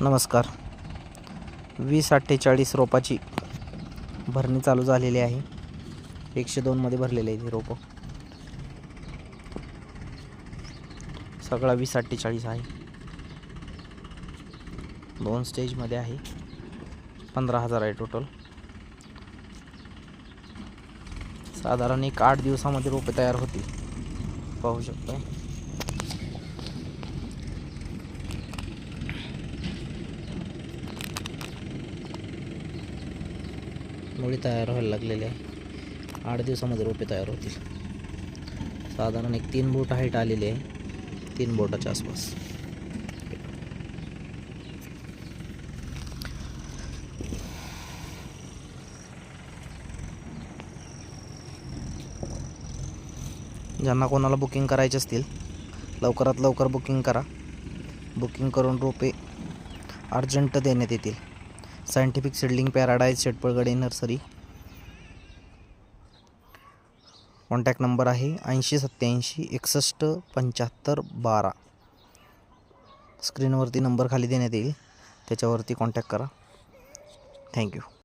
नमस्कार. वीस अठ्ठेचाळीस रोपाची भरणी चालू झालेली आहे. एकशे दोनमध्ये भरलेले आहे ते रोपं. सगळा वीस अठ्ठेचाळीस आहे. दोन स्टेजमध्ये आहे. पंधरा हजार आहे टोटल साधारण एक आठ दिवसामध्ये रोपे तयार होतील. पाहू शकता. मुळी तयार व्हायला लागलेली आहे. आठ दिवसामध्ये रोपे तयार होतील. साधारण एक तीन बोट हाईट आलेली आहे. तीन बोटाच्या आसपास. ज्यांना कोणाला बुकिंग करायचे असतील लवकरात लवकर बुकिंग करा. बुकिंग करून रोपे अर्जंट देण्यात येतील. Scientific seedling paradise Shetpalgade nursery. Contact number आहे ऐंशी सत्त्याऐंशी एकसष्ट पंच्याहत्तर बारा. स्क्रीनवरती नंबर खाली देण्यात येईल. त्याच्यावरती कॉन्टॅक्ट करा. थँक्यू